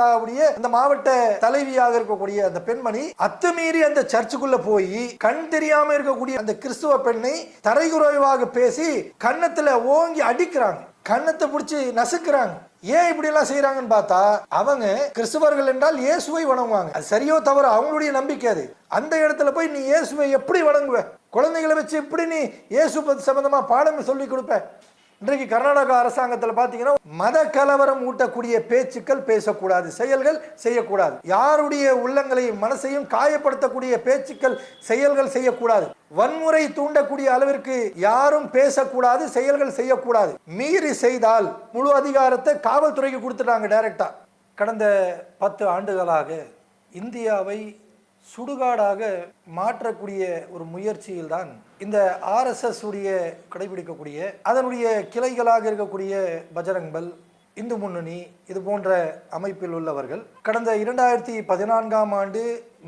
பாஜகவுடைய அந்த மாவட்ட தலைவியாக இருக்கக்கூடிய அந்த பெண்மணி அத்துமீறி அந்த சர்ச்சுக்குள்ள போய் கண் தெரியாம இருக்கக்கூடிய அந்த கிறிஸ்துவ பெண்ணை தரைகுறைவாக பேசி கன்னத்துல ஓங்கி அடிக்கிறாங்க. கன்னத்தை பிடிச்சி நசுக்கிறாங்க. ஏன் இப்படி எல்லாம் செய்யறாங்கன்னு பார்த்தா அவங்க கிறிஸ்துவர்கள் என்றால் இயேசுவை வணங்குவாங்க. அது சரியோ தவறு அவங்களுடைய நம்பிக்கை அது. அந்த இடத்துல போய் நீ இயேசுவை எப்படி வணங்குவ? குழந்தைகளை வச்சு எப்படி நீ இயேசு சம்பந்தமா பாடம் சொல்லி கொடுப்ப? இன்றைக்கு கர்நாடகா அரசாங்கத்தில் பார்த்தீங்கன்னா மத கலவரம் ஊட்டக்கூடிய பேச்சுக்கள் பேசக்கூடாது செயல்கள் செய்யக்கூடாது. யாருடைய உள்ளங்களையும் மனசையும் காயப்படுத்தக்கூடிய பேச்சுக்கள் செயல்கள் செய்யக்கூடாது. வன்முறை தூண்டக்கூடிய அளவிற்கு யாரும் பேசக்கூடாது செயல்கள் செய்யக்கூடாது. மீறி செய்தால் முழு அதிகாரத்தை காவல்துறைக்கு கொடுத்துட்டாங்க டைரக்டா கடந்த பத்து ஆண்டுகளாக இந்தியாவை சுடுகாடாக மாற்றக்கூடிய ஒரு முயற்சியில் தான் இந்த ஆர்எஸ்எஸ் உடைய கடைபிடிக்கக்கூடிய அதனுடைய கிளைகளாக இருக்கக்கூடிய பஜரங்பல் இந்து முன்னணி இது போன்ற அமைப்பில் உள்ளவர்கள் கடந்த இரண்டாயிரத்தி பதினான்காம் ஆண்டு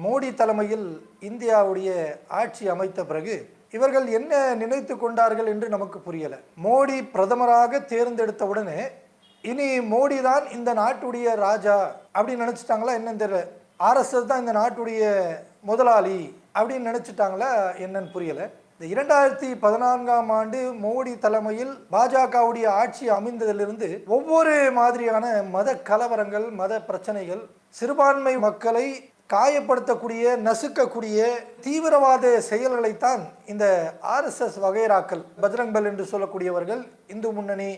மோடி தலைமையில் இந்தியாவுடைய ஆட்சி அமைத்த பிறகு இவர்கள் என்ன நினைத்து கொண்டார்கள் என்று நமக்கு புரியல. மோடி பிரதமராக தேர்ந்தெடுத்தவுடனே இனி மோடி தான் இந்த நாட்டுடைய ராஜா அப்படின்னு நினைச்சிட்டாங்களா என்னன்னு தெரியல. ஆர்எஸ்எஸ் தான் இந்த நாட்டுடைய முதலாளி அப்படின்னு நினச்சிட்டாங்களா என்னன்னு புரியலை. இந்த இரண்டாயிரத்தி பதினான்காம் ஆண்டு மோடி தலைமையில் பாஜகவுடைய ஆட்சி அமைந்ததிலிருந்து ஒவ்வொரு மாதிரியான மத கலவரங்கள் மத பிரச்சனைகள் சிறுபான்மை மக்களை காயப்படுத்தக்கூடிய நசுக்கக்கூடிய தீவிரவாத செயல்களைத்தான் இந்த ஆர்எஸ்எஸ் வகைராக்கள் பஜ்ரங்பல் என்று சொல்லக்கூடியவர்கள் இந்து முன்னணி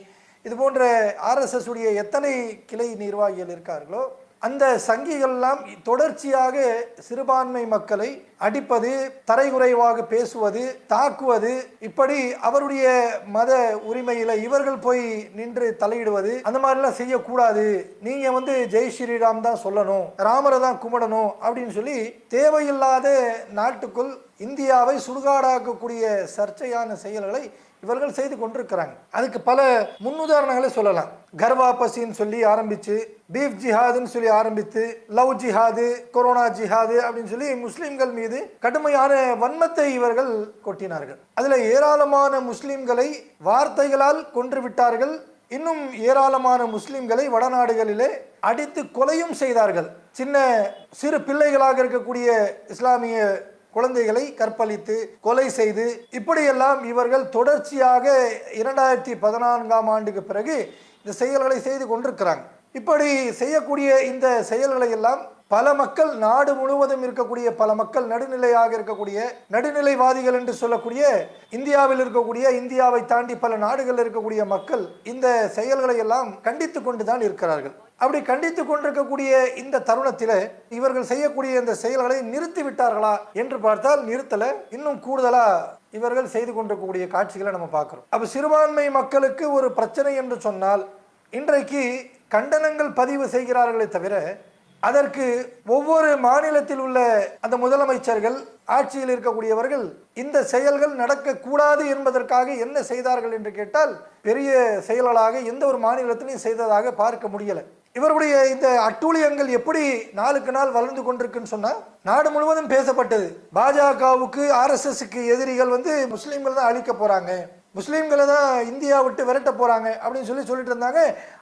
இது போன்ற ஆர்எஸ்எஸ் உடைய எத்தனை கிளை நிர்வாகிகள் இருக்கார்களோ அந்த சங்கிகள்லாம் தொடர்ச்சியாக சிறுபான்மை மக்களை அடிப்பது தரைகுறைவாக பேசுவது தாக்குவது இப்படி அவருடைய மத உரிமையில இவர்கள் போய் நின்று தலையிடுவது அந்த மாதிரிலாம் செய்யக்கூடாது. நீங்க வந்து ஜெய் ஸ்ரீராம் தான் சொல்லணும் ராமரை தான் கும்பிடணும் அப்படின்னு சொல்லி தேவையில்லாத நாட்டுக்குள் இந்தியாவை சுடுகாடாக்கக்கூடிய சர்ச்சையான செயல்களை இவர்கள் செய்து கொண்டிருக்கிறாங்க. அதுக்கு பல முன்னுதாரணங்களை சொல்லலாம். கர்வா பசின்னு சொல்லி ஆரம்பித்து பீஃப் ஜிஹாதுன்னு சொல்லி ஆரம்பித்து லவ் ஜிஹாது கொரோனா ஜிஹாது அப்படின்னு சொல்லி முஸ்லீம்கள் மீது கடுமையான வன்மத்தை இவர்கள் கொட்டினார்கள். அதில் ஏராளமான முஸ்லீம்களை வார்த்தைகளால் கொன்று விட்டார்கள் இன்னும் ஏராளமான முஸ்லீம்களை வடநாடுகளிலே அடித்து கொலையும் செய்தார்கள். சின்ன சிறு பிள்ளைகளாக இருக்கக்கூடிய இஸ்லாமிய குழந்தைகளை கற்பழித்து கொலை செய்து இப்படியெல்லாம் இவர்கள் தொடர்ச்சியாக இரண்டாயிரத்தி பதினான்காம் ஆண்டுக்கு பிறகு இந்த செயல்களை செய்து கொண்டிருக்கிறாங்க. இப்படி செய்யக்கூடிய இந்த செயல்களை எல்லாம் பல மக்கள் நாடு முழுவதும் இருக்கக்கூடிய பல மக்கள் நடுநிலையாக இருக்கக்கூடிய நடுநிலைவாதிகள் என்று சொல்லக்கூடிய இந்தியாவில் இருக்கக்கூடிய இந்தியாவை தாண்டி பல நாடுகளில் இருக்கக்கூடிய மக்கள் இந்த செயல்களை எல்லாம் கண்டித்து கொண்டு தான் இருக்கிறார்கள். அப்படி கண்டித்து கொண்டிருக்கக்கூடிய இந்த தருணத்தில் இவர்கள் செய்யக்கூடிய இந்த செயல்களை நிறுத்தி விட்டார்களா என்று பார்த்தால் நிறுத்தல. இன்னும் கூடுதலா இவர்கள் செய்து கொண்டிருக்கக்கூடிய காட்சிகளை நம்ம பார்க்குறோம். அப்போ சிறுபான்மை மக்களுக்கு ஒரு பிரச்சனை என்று சொன்னால் இன்றைக்கு கண்டனங்கள் பதிவு செய்கிறார்களே தவிர அதற்கு ஒவ்வொரு மாநிலத்தில் உள்ள அந்த முதலமைச்சர்கள் ஆட்சியில் இருக்கக்கூடியவர்கள் இந்த செயல்கள் நடக்கக்கூடாது என்பதற்காக என்ன செய்தார்கள் என்று கேட்டால் பெரிய செயல்களாக எந்த ஒரு மாநிலத்திலையும் செய்ததாக பார்க்க முடியலை. இவருடைய இந்த அட்டூழியங்கள் எப்படி நாளுக்கு நாள் வளர்ந்து கொண்டிருக்குன்னு சொன்னால் நாடு முழுவதும் பேசப்பட்டது. பாஜகவுக்கு ஆர்எஸ்எஸ்க்கு எதிரிகள் வந்து முஸ்லீம்கள் தான் அழிக்க போகிறாங்க முஸ்லீம்களை தான் இந்தியா விட்டு விரட்ட போகிறாங்க அப்படின்னு சொல்லி சொல்லிட்டு இருந்தாங்க.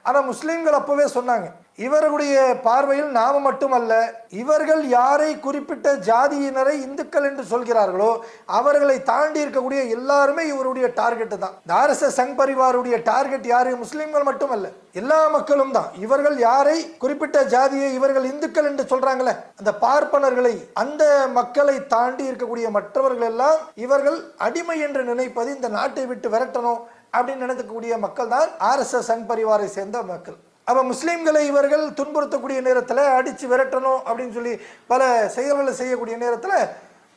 ஆனால் முஸ்லீம்கள் அப்போவே சொன்னாங்க. இவர்களுடைய பார்வையில் நாம மட்டுமல்ல இவர்கள் யாரை குறிப்பிட்ட ஜாதியினரை இந்துக்கள் என்று சொல்கிறார்களோ அவர்களை தாண்டி இருக்கக்கூடிய எல்லாருமே இவருடைய டார்கெட்டு தான். இந்த ஆர்எஸ்எஸ் சங் பரிவாருடைய டார்கெட் யாரு? முஸ்லீம்கள் மட்டுமல்ல எல்லா மக்களும் தான். இவர்கள் யாரை குறிப்பிட்ட ஜாதியை இவர்கள் இந்துக்கள் என்று சொல்றாங்களே அந்த பார்ப்பனர்களை அந்த மக்களை தாண்டி இருக்கக்கூடிய மற்றவர்கள் எல்லாம் இவர்கள் அடிமை என்று நினைப்பது இந்த நாட்டை விட்டு விரட்டணும் அப்படின்னு நினைக்கக்கூடிய மக்கள் தான் ஆர்எஸ்எஸ் சங் பரிவாரை சேர்ந்த மக்கள். அப்போ முஸ்லீம்களை இவர்கள் துன்புறுத்தக்கூடிய நேரத்தில் அடித்து விரட்டணும் அப்படின்னு சொல்லி பல செயல்களை செய்யக்கூடிய நேரத்தில்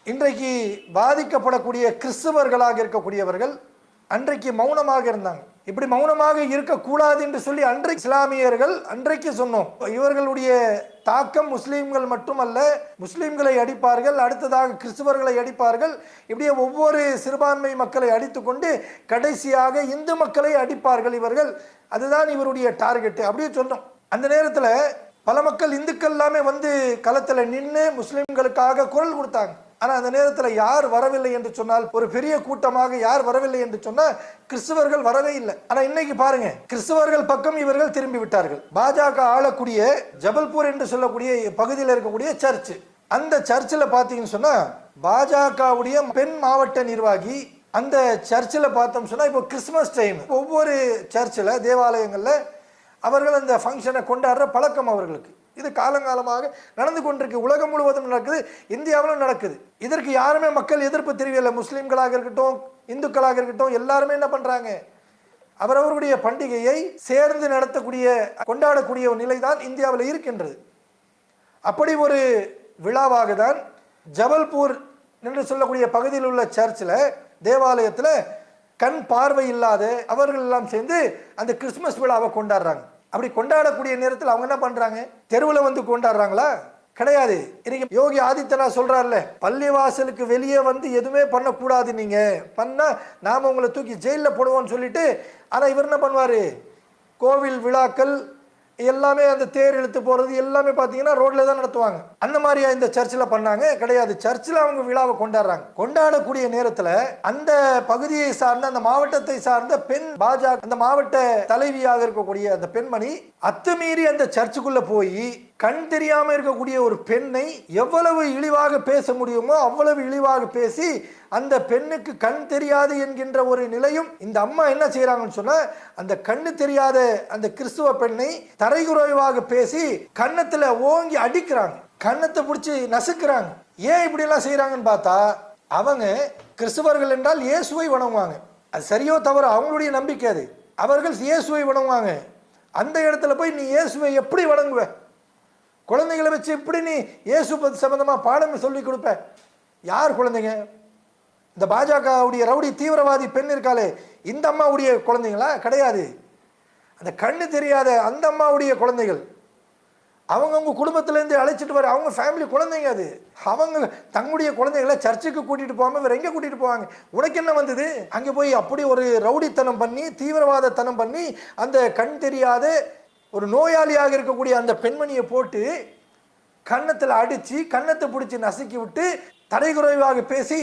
இன்றைக்கு பாதிக்கப்படக்கூடிய கிறிஸ்தவர்களாக இருக்கக்கூடியவர்கள் அன்றைக்கு மௌனமாக இருந்தாங்க. இப்படி மௌனமாக இருக்கக்கூடாது என்று சொல்லி அன்றைக்கு இஸ்லாமியர்கள் அன்றைக்கு சொன்னோம். இவர்களுடைய தாக்கம் முஸ்லீம்கள் மட்டுமல்ல முஸ்லீம்களை அடிப்பார்கள் அடுத்ததாக கிறிஸ்துவர்களை அடிப்பார்கள். இப்படியே ஒவ்வொரு சிறுபான்மை மக்களை அடித்துக்கொண்டு கடைசியாக இந்து மக்களை அடிப்பார்கள் இவர்கள். அதுதான் இவருடைய டார்கெட் அப்படியே சொன்னோம். அந்த நேரத்தில் பல மக்கள் இந்துக்கள் எல்லாமே வந்து களத்தில் நின்று முஸ்லீம்களுக்காக குரல் கொடுத்தாங்க. ஆனால் அந்த நேரத்தில் யார் வரவில்லை என்று சொன்னால் ஒரு பெரிய கூட்டமாக யார் வரவில்லை என்று சொன்னால் கிறிஸ்தவர்கள் வரவே இல்லை. ஆனால் இன்னைக்கு பாருங்க கிறிஸ்தவர்கள் பக்கம் இவர்கள் திரும்பி விட்டார்கள். பாஜக ஆளக்கூடிய ஜபல்பூர் என்று சொல்லக்கூடிய பகுதியில் இருக்கக்கூடிய சர்ச் அந்த சர்ச்சில் பார்த்தீங்கன்னு சொன்னால் பாஜகவுடைய பெண் மாவட்ட நிர்வாகி அந்த சர்ச்சில் பார்த்தோம் சொன்னால் இப்போ கிறிஸ்மஸ் டைம். ஒவ்வொரு சர்ச்சில் தேவாலயங்களில் அவர்கள் அந்த ஃபங்க்ஷனை கொண்டாடுற பழக்கம் அவர்களுக்கு. இது காலங்காலமாக நடந்து கொண்டிருக்கு. உலகம் முழுவதும் நடக்குது. இந்தியாவிலும் நடக்குது. இதற்கு யாருமே மக்கள் எதிர்ப்பு தெரியவில்லை முஸ்லீம்களாக இருக்கட்டும் இந்துக்களாக இருக்கட்டும் எல்லாருமே என்ன பண்றாங்க? அவரவருடைய பண்டிகையை சேர்ந்து நடத்தக்கூடிய கொண்டாடக்கூடிய ஒரு நிலை தான் இந்தியாவில் இருக்கின்றது. அப்படி ஒரு விழாவாக தான் ஜபல்பூர் என்று சொல்லக்கூடிய பகுதியில் உள்ள சர்ச்சில் தேவாலயத்தில் கண் பார்வை இல்லாத அவர்கள் எல்லாம் சேர்ந்து அந்த கிறிஸ்மஸ் விழாவை கொண்டாடுறாங்க. அப்படி கொண்டாடக்கூடிய நேரத்தில் அவங்க என்ன பண்றாங்க? தெருவில் வந்து கொண்டாடுறாங்களா? கிடையாது. இன்னைக்கு யோகி ஆதித்யநாத் சொல்கிறார்ல பள்ளிவாசலுக்கு வெளியே வந்து எதுவுமே பண்ணக்கூடாது நீங்க. பண்ணா நாம உங்களை தூக்கி ஜெயிலில் போடுவோம்னு சொல்லிட்டு ஆனால் இவர் என்ன பண்ணுவார்? கோவில் விழாக்கள் எல்லாமே அந்த தேர் இழுத்து போகிறது எல்லாமே பார்த்தீங்கன்னா ரோட்ல தான் நடத்துவாங்க. அந்த மாதிரியா இந்த சர்ச்சில் பண்ணாங்க. கிடையாது. சர்ச்சில் அவங்க விழாவை கொண்டாடுறாங்க. கொண்டாடக்கூடிய நேரத்தில் அந்த பகுதியை சார்ந்த அந்த மாவட்டத்தை சார்ந்த பெண் பாஜக அந்த மாவட்ட தலைவியாக இருக்கக்கூடிய அந்த பெண்மணி அத்துமீறி அந்த சர்ச்சுக்குள்ளே போய் கண் தெரியாமல் இருக்கக்கூடிய ஒரு பெண்ணை எவ்வளவு இழிவாக பேச முடியுமோ அவ்வளவு இழிவாக பேசி அந்த பெண்ணுக்கு கண் தெரியாது என்கின்ற ஒரு நிலையும் இந்த அம்மா என்ன செய்கிறாங்கன்னு சொன்னால் அந்த கண்ணு தெரியாத அந்த கிறிஸ்துவ பெண்ணை தரைகுறைவாக பேசி கன்னத்தில் ஓங்கி அடிக்கிறாங்க. கன்னத்தை பிடிச்சி நசுக்கிறாங்க. ஏன் இப்படிலாம் செய்கிறாங்கன்னு பார்த்தா அவங்க கிறிஸ்துவர்கள் என்றால் இயேசுவை வணங்குவாங்க. அது சரியோ தவறோ அவங்களுடைய நம்பிக்கை அது. அவர்கள் இயேசுவை வணங்குவாங்க. அந்த இடத்துல போய் நீ இயேசுவை எப்படி வணங்குவ? குழந்தைகளை வச்சு எப்படி நீ இயேசு பத்தி பாடம் சொல்லி கொடுப்ப? யார் குழந்தைங்க? இந்த பாஜகவுடைய ரவுடி தீவிரவாதி பெண் இருக்காளே இந்த அம்மாவுடைய குழந்தைங்களா? கிடையாது. அந்த கண்ணு தெரியாத அந்த அம்மாவுடைய குழந்தைகள். அவங்கவுங்க குடும்பத்திலேருந்து அழைச்சிட்டு வர அவங்க ஃபேமிலி குழந்தைங்க அது. அவங்க தங்களுடைய குழந்தைகளை சர்ச்சுக்கு கூட்டிட்டு போகாமல் வேற எங்கே கூட்டிகிட்டு போவாங்க? உனக்கு என்ன வந்தது? அங்கே போய் அப்படி ஒரு ரவுடித்தனம் பண்ணி தீவிரவாதத்தனம் பண்ணி அந்த கண் தெரியாத ஒரு நோயாளியாக இருக்கக்கூடிய அந்த பெண்மணியை போட்டு கன்னத்தில் அடித்து கன்னத்தை பிடிச்சி நசுக்கி விட்டு தடைகுறைவாக பேசி.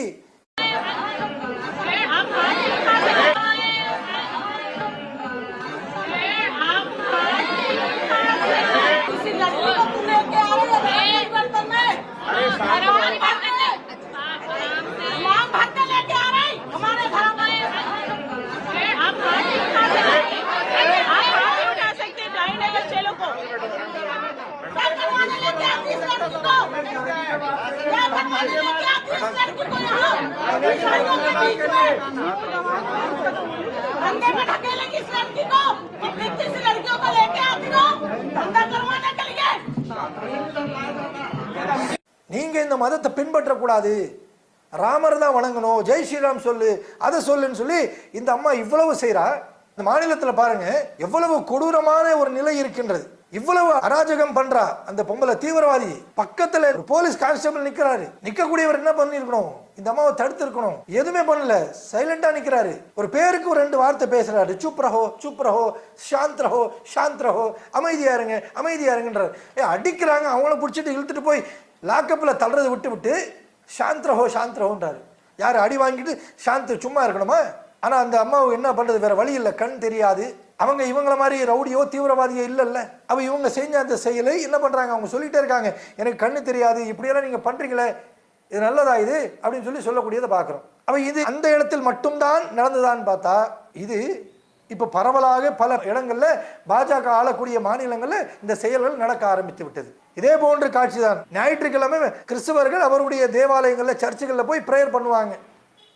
अंदर में ढकेलेंगे इस लड़की को अपनी किसी लड़कियों को लेके आती हो धंधा करवाने के लिए நீங்க இந்த மதத்தை பின்பற்றக்கூடாது ராமர் தான் வணங்கணும் ஜெய் ஸ்ரீராம் சொல்லு அதை சொல்லுன்னு சொல்லி இந்த அம்மா இவ்வளவு செய்றா இந்த மாநிலத்தில் பாருங்க எவ்வளவு கொடூரமான ஒரு நிலை இருக்கின்றது இவ்வளவு அராஜகம் பண்றா அந்த பொம்பளை தீவிரவாதி. பக்கத்துல போலீஸ் கான்ஸ்டபிள் நிக்கிறாரு. நிக்கக்கூடியவர் என்ன பண்ணிருக்கணும்? இந்த அம்மாவை தடுத்து இருக்கணும் எதுவுமே பண்ணல. சைலண்டா நிக்கிறாரு. ஒரு பேருக்கு ஒரு ரெண்டு வார்த்தை பேசுறாரு. சூப் ரஹோ சூப் ரஹோ சாந்த் ரஹோ சாந்த் ரஹோ அமைதியா இருங்க அமைதியா இருங்கன்றாரு. ஏ அடிக்கிறாங்க. அவங்கள பிடிச்சிட்டு இழுத்துட்டு போய் லாக்கப்பில் தள்ளுறதை விட்டு விட்டு சாந்த்ரஹோ சாந்த்ரஹோன்றாரு யார் அடி வாங்கிட்டு சாந்த் சும்மா இருக்கணுமா? ஆனால் அந்த அம்மாவுக்கு என்ன பண்ணுறது வேற வழி இல்லை. கண் தெரியாது. அவங்க இவங்கள மாதிரி ரவுடியோ தீவிரவாதியோ இல்லைல்ல. அவள் இவங்க செஞ்ச அந்த செயலை என்ன பண்ணுறாங்க அவங்க சொல்லிகிட்டே இருக்காங்க. எனக்கு கண்ணு தெரியாது இப்படியெல்லாம் நீங்கள் பண்ணுறீங்களே இது நல்லதா இது? அப்படின்னு சொல்லி சொல்லக்கூடியதை பார்க்குறோம். அப்போ இது அந்த இடத்தில் மட்டும்தான் நடந்ததான்னு பார்த்தா இது இப்போ பரவலாக பல இடங்களில் பாஜக ஆளக்கூடிய மாநிலங்களில் இந்த செயல்கள் நடக்க ஆரம்பித்து விட்டது. இதே போன்ற காட்சி தான். ஞாயிற்றுக்கிழமை கிறிஸ்தவர்கள் அவருடைய தேவாலயங்களில் சர்ச்சுகளில் போய் ப்ரேயர் பண்ணுவாங்க.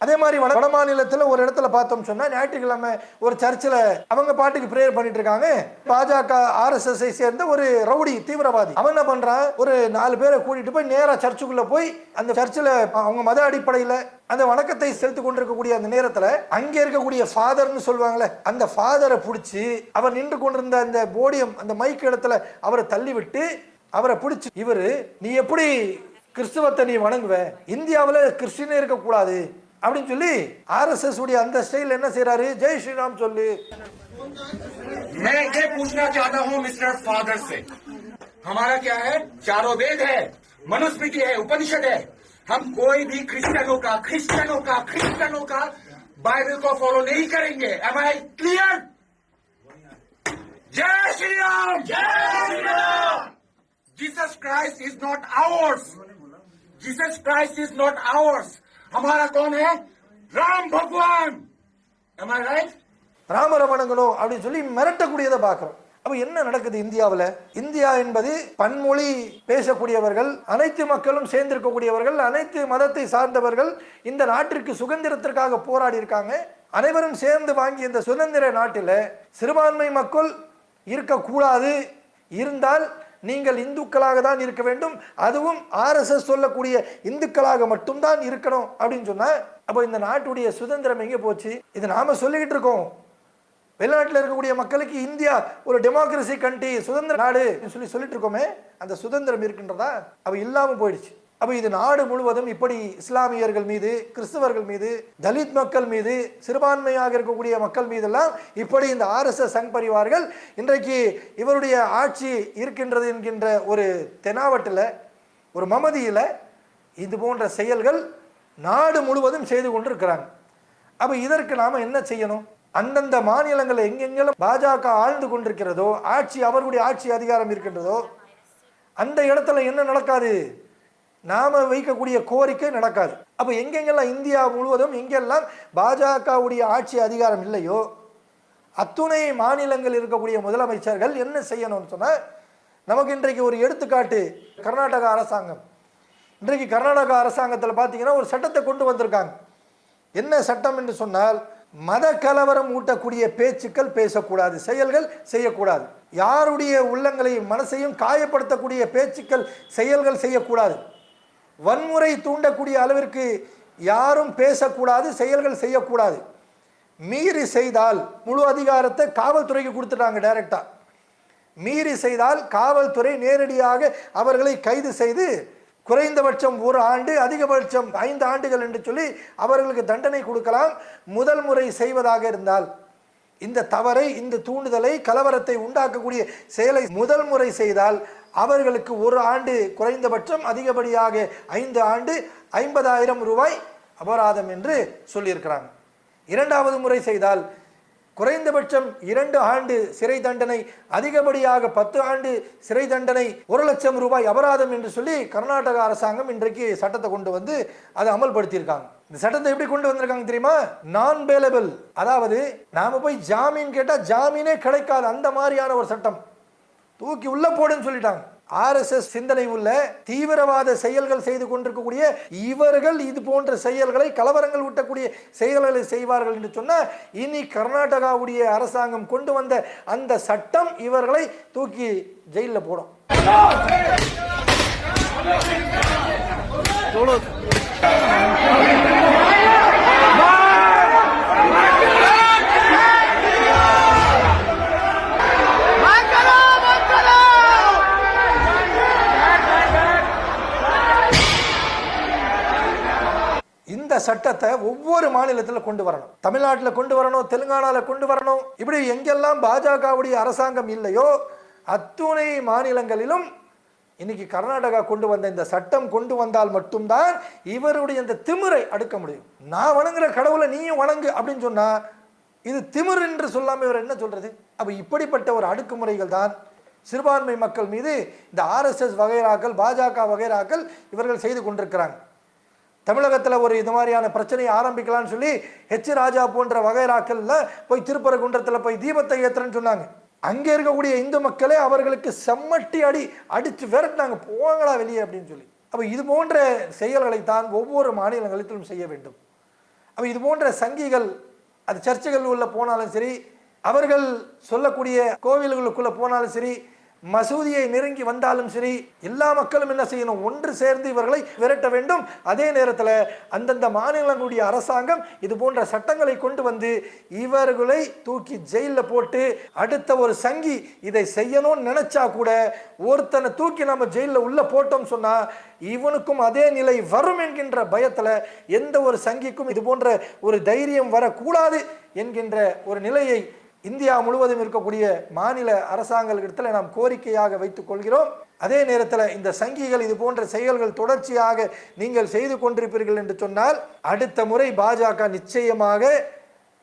அதே மாதிரி வட வட மாநிலத்தில் ஒரு இடத்துல பார்த்தோம் சொன்னா ஞாயிற்றுக்கிழமை ஒரு சர்ச்சில் அவங்க பாட்டுக்கு ப்ரேயர் பண்ணிட்டு இருக்காங்க. பாஜக ஆர்எஸ்எஸ்ஐ சேர்ந்த ஒரு ரவுடி தீவிரவாதி. அவன் என்ன பண்றான்? ஒரு நாலு பேரை கூட்டிட்டு போய் நேராக சர்ச்சுக்குள்ள போய் அந்த சர்ச்சில் அவங்க மத அடிப்படையில் அந்த வணக்கத்தை செலுத்தி கொண்டிருக்கக்கூடிய அந்த நேரத்தில் அங்கே இருக்கக்கூடிய ஃபாதர்னு சொல்லுவாங்களே அந்த ஃபாதரை பிடிச்சி அவர் நின்று கொண்டிருந்த அந்த போடியம் அந்த மைக் இடத்துல அவரை தள்ளிவிட்டு அவரை பிடிச்சி இவர் நீ எப்படி கிறிஸ்துவத்தை நீ வணங்குவ? இந்தியாவில் கிறிஸ்டினே இருக்கக்கூடாது. அப்படின்னு சொல்லி ஆர்எஸ்எஸ் உடைய அந்த ஸ்டைல் என்ன செய்றாரு ஜெய் ஸ்ரீராம் சொல்லு मैं ये पूछना चाहता हूँ मिस्टर फादर से हमारा क्या है चारों वेद है मनुस्मृति है उपनिषद है हम कोई भी क्रिश्चियनों का क्रिश्चियनों का क्रिश्चियनों का बाइबल को फॉलो नहीं करेंगे एम आई क्लियर जय श्री राम जय Shri Ram Jesus Christ is not ours Jesus Christ is not ours हमारा कौन है राम भगवान एम आई राइट ராமரை வணங்கணும் அப்படின்னு சொல்லி மிரட்டக்கூடியதை பார்க்கிறோம் அப்ப என்ன நடக்குது இந்தியாவில் இந்தியா என்பது பன்மொழி பேசக்கூடியவர்கள் அனைத்து மக்களும் சேர்ந்திருக்கக்கூடியவர்கள் அனைத்து மதத்தை சார்ந்தவர்கள் இந்த நாட்டிற்கு சுதந்திரத்திற்காக போராடி இருக்காங்க அனைவரும் சேர்ந்து வாங்கிய இந்த சுதந்திர நாட்டில் சிறுபான்மை மக்கள் இருக்கக்கூடாது இருந்தால் நீங்கள் இந்துக்களாக தான் இருக்க வேண்டும். அதுவும் ஆர்எஸ்எஸ் சொல்லக்கூடிய இந்துக்களாக மட்டும்தான் இருக்கணும் அப்படின்னு சொன்னால் அப்போ இந்த நாட்டுடைய சுதந்திரம் எங்கே போச்சு? இது நாம் சொல்லிக்கிட்டு இருக்கோம். வெளிநாட்டில் இருக்கக்கூடிய மக்களுக்கு இந்தியா ஒரு டெமோக்ரஸி கண்ட்ரி சுதந்திர நாடு சொல்லி சொல்லிட்டு இருக்கோமே அந்த சுதந்திரம் இருக்கின்றதா? அப்ப இல்லாமல் போயிடுச்சு. அப்போ இது நாடு முழுவதும் இப்படி இஸ்லாமியர்கள் மீது கிறிஸ்தவர்கள் மீது தலித் மக்கள் மீது சிறுபான்மையாக இருக்கக்கூடிய மக்கள் மீதெல்லாம் இப்படி இந்த ஆர்எஸ்எஸ் சங் பரிவார்கள் இன்றைக்கு இவருடைய ஆட்சி இருக்கின்றது என்கின்ற ஒரு தெனாவட்டில் ஒரு மமதியில் இது போன்ற செயல்கள் நாடு முழுவதும் செய்து கொண்டிருக்கிறாங்க. அப்போ இதற்கு நாம் என்ன செய்யணும்? அந்தந்த மாநிலங்களில் எங்கெங்கெல்லாம் பாஜக ஆழ்ந்து கொண்டிருக்கிறதோ ஆட்சி அவர்களுடைய ஆட்சி அதிகாரம் இருக்கின்றதோ அந்த இடத்துல என்ன நடக்காது? நாம வைக்கக்கூடிய கோரிக்கை நடக்காது. அப்போ எங்கெங்கெல்லாம் இந்தியா முழுவதும் எங்கெல்லாம் பாஜகவுடைய ஆட்சி அதிகாரம் இல்லையோ அத்துணை மாநிலங்கள் இருக்கக்கூடிய முதலமைச்சர்கள் என்ன செய்யணும்னு சொன்னால் நமக்கு இன்றைக்கு ஒரு எடுத்துக்காட்டு கர்நாடகா அரசாங்கம். இன்றைக்கு கர்நாடகா அரசாங்கத்தில் பார்த்தீங்கன்னா ஒரு சட்டத்தை கொண்டு வந்திருக்காங்க. என்ன சட்டம் என்று சொன்னால் மத கலவரம் ஊட்டக்கூடிய பேச்சுக்கள் பேசக்கூடாது செயல்கள் செய்யக்கூடாது. யாருடைய உள்ளங்களையும் மனசையும் காயப்படுத்தக்கூடிய பேச்சுக்கள் செயல்கள் செய்யக்கூடாது. வன்முறை தூண்டக்கூடிய அளவிற்கு யாரும் பேசக்கூடாது செயல்கள் செய்யக்கூடாது. மீறி செய்தால் முழு அதிகாரத்தை காவல்துறைக்கு கொடுத்துட்டாங்க டைரக்டாக மீறி செய்தால் காவல்துறை நேரடியாக அவர்களை கைது செய்து குறைந்தபட்சம் ஒரு ஆண்டு அதிகபட்சம் ஐந்து ஆண்டுகள் என்று சொல்லி அவர்களுக்கு தண்டனை கொடுக்கலாம். முதல் முறை செய்வதாக இருந்தால் இந்த தவறை இந்த தூண்டுதலை கலவரத்தை உண்டாக்கக்கூடிய செயலை முதல் முறை செய்தால் அவர்களுக்கு ஒரு ஆண்டு குறைந்தபட்சம் அதிகப்படியாக ஐந்து ஆண்டு ஐம்பதாயிரம் ரூபாய் அபராதம் என்று சொல்லியிருக்கிறாங்க. இரண்டாவது முறை செய்தால் குறைந்தபட்சம் இரண்டு ஆண்டு சிறை தண்டனை அதிகப்படியாக பத்து ஆண்டு சிறை தண்டனை ஒரு லட்சம் ரூபாய் அபராதம் என்று சொல்லி கர்நாடக அரசாங்கம் இன்றைக்கு சட்டத்தை கொண்டு வந்து அதை அமல்படுத்தியிருக்காங்க. இந்த சட்டத்தை எப்படி கொண்டு வந்திருக்காங்க தெரியுமா? நான் பேலபிள் அதாவது நாம போய் ஜாமீன் கேட்டால் ஜாமீனே கிடைக்காது. அந்த மாதிரியான ஒரு சட்டம். தூக்கி உள்ள போடுன்னு சொல்லிட்டாங்க. ஆர்எஸ்எஸ் சிந்தனை உள்ள தீவிரவாத செயல்கள் செய்து கொண்டிருக்கக்கூடிய இவர்கள் இது போன்ற செயல்களை கலவரங்கள் ஊட்டக்கூடிய செயல்களை செய்வார்கள் என்று சொன்ன இனி கர்நாடகாவுடைய அரசாங்கம் கொண்டு வந்த அந்த சட்டம் இவர்களை தூக்கி ஜெயிலில் போடும். இந்த சட்டத்தை ஒவ்வொரு மாநிலத்தில் கொண்டு வரணும். தமிழ்நாட்டில் கொண்டு வரணும் தெலுங்கானாவில் கொண்டு வரணும். இப்படி எங்கெல்லாம் பாஜகவுடைய அரசாங்கம் இல்லையோ அத்துணை மாநிலங்களிலும் இன்னைக்கு கர்நாடகா கொண்டு வந்த இந்த சட்டம் கொண்டு வந்தால் மட்டும்தான் இவருடைய இந்த திமிரை அடுக்க முடியும். நான் வணங்குற கடவுளை நீயும் வணங்கு அப்படின்னு சொன்னா இது திமிர் என்று சொல்லாமல் இவர் என்ன சொல்றது? அப்போ இப்படிப்பட்ட ஒரு அடக்குமுறைகள் தான் சிறுபான்மை மக்கள் மீது இந்த ஆர்எஸ்எஸ் வகைராக்கள் பாஜக வகைராக்கள் இவர்கள் செய்து கொண்டிருக்கிறாங்க. தமிழகத்தில் ஒரு இது மாதிரியான பிரச்சனையை ஆரம்பிக்கலாம்னு சொல்லி ஹெச் ராஜா போன்ற வகைராக்கள்ல போய் திருப்பரங்குன்றத்தில் போய் தீபத்தை ஏத்துறேன்னு சொன்னாங்க. அங்கே இருக்கக்கூடிய இந்து மக்களே அவர்களுக்கு செம்மட்டி அடி அடித்து விரட்டினாங்க. போங்களா வெளியே அப்படின்னு சொல்லி. அப்போ இது போன்ற செயல்களை தான் ஒவ்வொரு மாநிலங்களிலும் செய்ய வேண்டும். அப்போ இது போன்ற சங்கிகள் அது சர்ச்சைகள் உள்ள போனாலும் சரி அவர்கள் சொல்லக்கூடிய கோவில்களுக்குள்ளே போனாலும் சரி மசூதியை நெருங்கி வந்தாலும் சரி எல்லா மக்களும் என்ன செய்யணும்? ஒன்று சேர்ந்து இவர்களை விரட்ட வேண்டும். அதே நேரத்தில் அந்தந்த மாநிலங்களுடைய அரசாங்கம் இது போன்ற சட்டங்களை கொண்டு வந்து இவர்களை தூக்கி ஜெயிலில் போட்டு அடுத்த ஒரு சங்கி இதை செய்யணும்னு நினைச்சா கூட ஒருத்தனை தூக்கி நம்ம ஜெயிலில் உள்ள போட்டோம் சொன்னால் இவனுக்கும் அதே நிலை வரும் என்கின்ற பயத்தில் எந்த ஒரு சங்கிக்கும் இது போன்ற ஒரு தைரியம் வரக்கூடாது என்கின்ற ஒரு நிலையை இந்தியா முழுவதும் இருக்கக்கூடிய மாநில அரசாங்கங்களிடத்தில் நாம் கோரிக்கையாக வைத்துக் கொள்கிறோம். அதே நேரத்தில் இந்த சங்கிகள் இது போன்ற செயல்கள் தொடர்ச்சியாக நீங்கள் செய்து கொண்டிருப்பீர்கள் என்று சொன்னால் அடுத்த முறை பாஜக நிச்சயமாக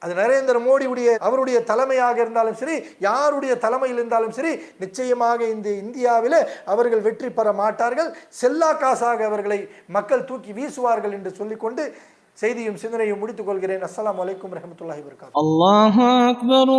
அது நரேந்திர மோடியுடைய அவருடைய தலைமையாக இருந்தாலும் சரி யாருடைய தலைமையில் இருந்தாலும் சரி நிச்சயமாக இந்த இந்தியாவில் அவர்கள் வெற்றி பெற மாட்டார்கள். செல்லா காசாக அவர்களை மக்கள் தூக்கி வீசுவார்கள் என்று சொல்லிக்கொண்டு செய்தியும் சிந்தனையும் முடித்துக் கொள்கிறேன். அஸ்லாம் வலைக்கம் ரஹமத்துல்லாஹி வர்காத் அல்லாஹ் அக்பர்